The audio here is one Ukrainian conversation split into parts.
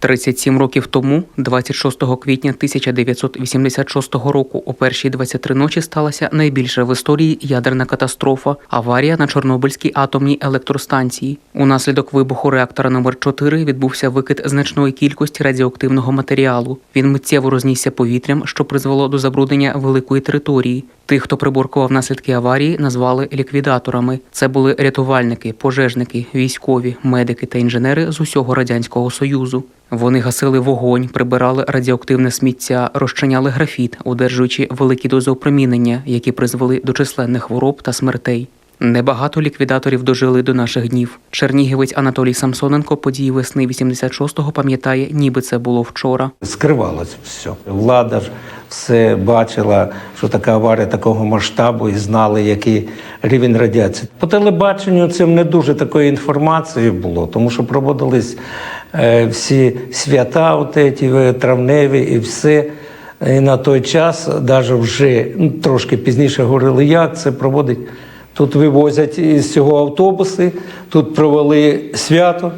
37 років тому, 26 квітня 1986 року, о першій 23 ночі сталася найбільша в історії ядерна катастрофа аварія на Чорнобильській атомній електростанції. Унаслідок вибуху реактора номер 4 відбувся викид значної кількості радіоактивного матеріалу. Він миттєво рознісся повітрям, що призвело до забруднення великої території. Тих, хто приборкував наслідки аварії, назвали ліквідаторами. Це були рятувальники, пожежники, військові, медики та інженери з усього радянського союзу. Вони гасили вогонь, прибирали радіоактивне сміття, розчиняли графіт, одержуючи великі дози опромінення, які призвели до численних хвороб та смертей. Небагато ліквідаторів дожили до наших днів. Чернігівець Анатолій Самсоненко події весни 86-го пам'ятає, ніби це було вчора. Скривалося все. Влада ж все бачила, що така аварія такого масштабу, і знали, який рівень радіації. По телебаченню цим не дуже такої інформації було, тому що проводились е, всі свята, от ці, е, травневі і все. І на той час, навіть вже ну, трошки пізніше говорили, як це проводить. Тут вивозять із цього автобуси, тут провели свято.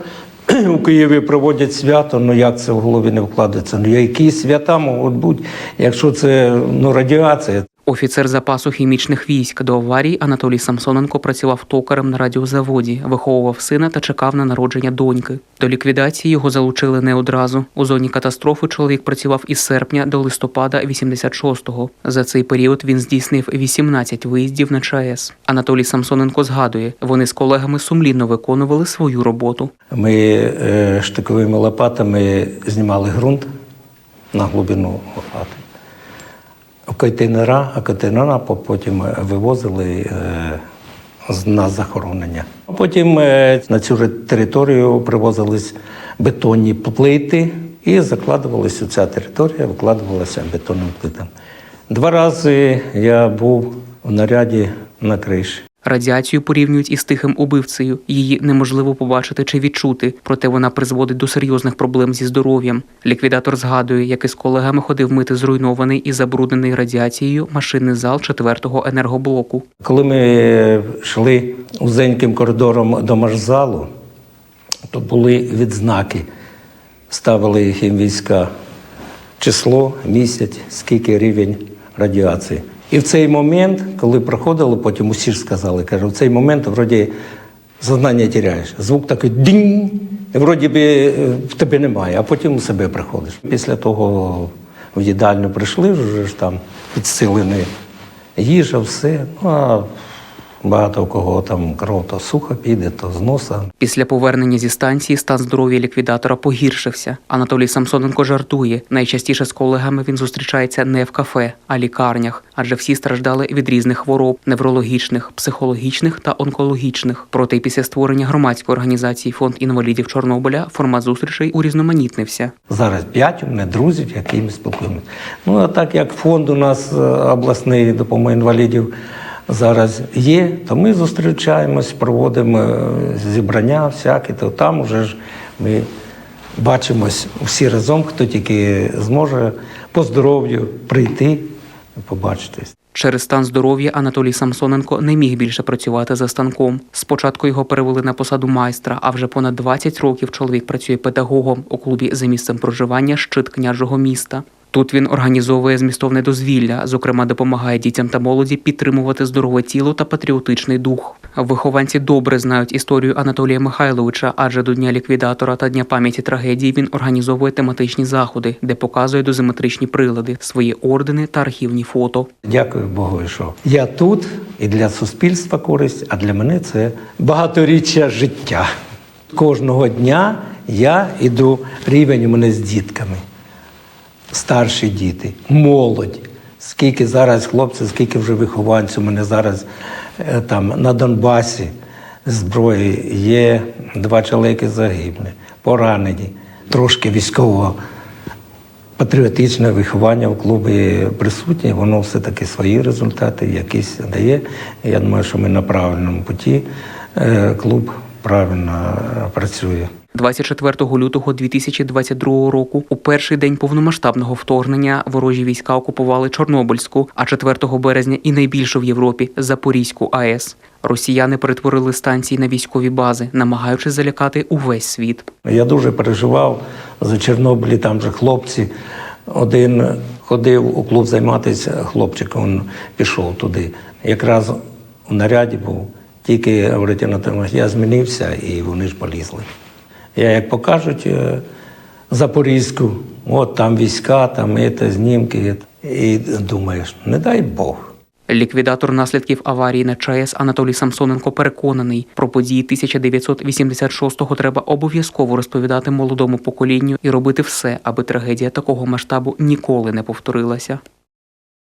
У Києві проводять свято, ну як це в голові не вкладеться? Ну які свята можуть бути, якщо це ну, радіація? Офіцер запасу хімічних військ до аварії Анатолій Самсоненко працював токарем на радіозаводі, виховував сина та чекав на народження доньки. До ліквідації його залучили не одразу. У зоні катастрофи чоловік працював із серпня до листопада 86-го. За цей період він здійснив 18 виїздів на ЧАЕС. Анатолій Самсоненко згадує, вони з колегами сумлінно виконували свою роботу. Ми е, штиковими лопатами знімали ґрунт на глибину лопати. Контейнера, а контейнера по- потім вивозили е, на захоронення. А потім е, на цю ж територію привозились бетонні плити і закладувалася ця територія, викладувалася бетонним плитам. Два рази я був в наряді на криші. Радіацію порівнюють із тихим убивцею. Її неможливо побачити чи відчути, проте вона призводить до серйозних проблем зі здоров'ям. Ліквідатор згадує, як із колегами ходив мити зруйнований і забруднений радіацією машинний зал четвертого енергоблоку. Коли ми йшли узеньким коридором до маршзалу, то були відзнаки. Ставили їм війська число, місяць, скільки рівень радіації. І в цей момент, коли проходило, потім усі ж сказали, каже, в цей момент вроді зазнання тіряєш. Звук такий дінь, вроді би е, в тебе немає, а потім у себе приходиш. Після того в їдальню прийшли, вже ж там підсилені їжа, все. Ну а багато у кого там кров то сухо піде, то з носа. Після повернення зі станції стан здоров'я ліквідатора погіршився. Анатолій Самсоненко жартує. Найчастіше з колегами він зустрічається не в кафе, а лікарнях, адже всі страждали від різних хвороб неврологічних, психологічних та онкологічних. Проте після створення громадської організації Фонд інвалідів Чорнобиля формат зустрічей урізноманітнився. Зараз п'ять у мене друзів, якими спілкуємося. Ну а так як фонд у нас е, обласний допомоги інвалідів зараз є, то ми зустрічаємось, проводимо е, зібрання всякі, то там вже ж ми бачимось всі разом, хто тільки зможе по здоров'ю прийти і побачитись. Через стан здоров'я Анатолій Самсоненко не міг більше працювати за станком. Спочатку його перевели на посаду майстра, а вже понад 20 років чоловік працює педагогом у клубі за місцем проживання щит княжого міста. Тут він організовує змістовне дозвілля, зокрема допомагає дітям та молоді підтримувати здорове тіло та патріотичний дух. Вихованці добре знають історію Анатолія Михайловича, адже до дня ліквідатора та дня пам'яті трагедії він організовує тематичні заходи, де показує дозиметричні прилади, свої ордени та архівні фото. Дякую Богу, що я тут і для суспільства користь, а для мене це багаторіччя життя. Кожного дня я іду рівень у мене з дітками. Старші діти, молодь. Скільки зараз хлопців, скільки вже вихованців у мене зараз е, там на Донбасі зброї є, два чоловіки загибли, поранені, трошки військового патріотичне виховання в клубі присутнє, воно все-таки свої результати якісь дає. Я думаю, що ми на правильному путі. Е, Клуб правильно е, працює. 24 лютого 2022 року, у перший день повномасштабного вторгнення, ворожі війська окупували Чорнобильську, а 4 березня і найбільшу в Європі Запорізьку АЕС. Росіяни перетворили станції на військові бази, намагаючись залякати увесь світ. Я дуже переживав за Чорнобилі, там же хлопці. Один ходив у клуб займатися, хлопчик він пішов туди. Якраз у наряді був. Тільки говорить, я змінився і вони ж полізли. Я, як покажуть е, Запорізьку, от там війська, там це, знімки. І думаєш, не дай Бог. Ліквідатор наслідків аварії на ЧАЕС Анатолій Самсоненко переконаний, про події 1986-го треба обов'язково розповідати молодому поколінню і робити все, аби трагедія такого масштабу ніколи не повторилася.